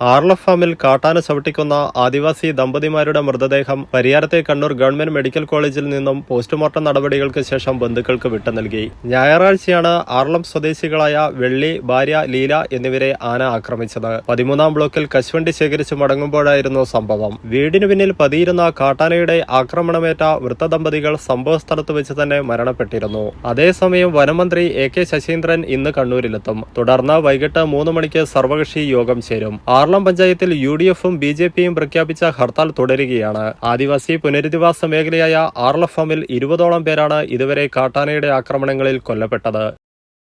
ആർലഫ് ഫാമിൽ കാട്ടാന ചവിട്ടിക്കുന്ന ആദിവാസി ദമ്പതിമാരുടെ മൃതദേഹം പരിയാരത്തെ കണ്ണൂർ ഗവൺമെന്റ് മെഡിക്കൽ കോളേജിൽ നിന്നും പോസ്റ്റ്മോർട്ടം നടപടികൾക്ക് ശേഷം ബന്ധുക്കൾക്ക് വിട്ടു നൽകി. ഞായറാഴ്ചയാണ് ആർലം സ്വദേശികളായ വെള്ളി ഭാര്യ ലീല എന്നിവരെ ആന ആക്രമിച്ചത്. പതിമൂന്നാം ബ്ലോക്കിൽ കശുവണ്ടി ശേഖരിച്ച് മടങ്ങുമ്പോഴായിരുന്നു സംഭവം. വീടിനു പിന്നിൽ പതിയിരുന്ന കാട്ടാനയുടെ ആക്രമണമേറ്റ വൃത്തദമ്പതികൾ സംഭവസ്ഥലത്ത് വെച്ച് തന്നെ മരണപ്പെട്ടിരുന്നു. അതേസമയം വനമന്ത്രി എ കെ ശശീന്ദ്രൻ ഇന്ന് കണ്ണൂരിലെത്തും. തുടർന്ന് വൈകിട്ട് മൂന്ന് മണിക്ക് സർവകക്ഷി യോഗം ചേരും. ആർളം പഞ്ചായത്തിൽ യു ഡി എഫും ബി ജെ പിയും പ്രഖ്യാപിച്ച ഹർത്താൽ തുടരുകയാണ്. ആദിവാസി പുനരധിവാസ മേഖലയായ ആർലഫ് ഫാമിൽ ഇരുപതോളം പേരാണ് ഇതുവരെ കാട്ടാനയുടെ ആക്രമണങ്ങളിൽ കൊല്ലപ്പെട്ടത്.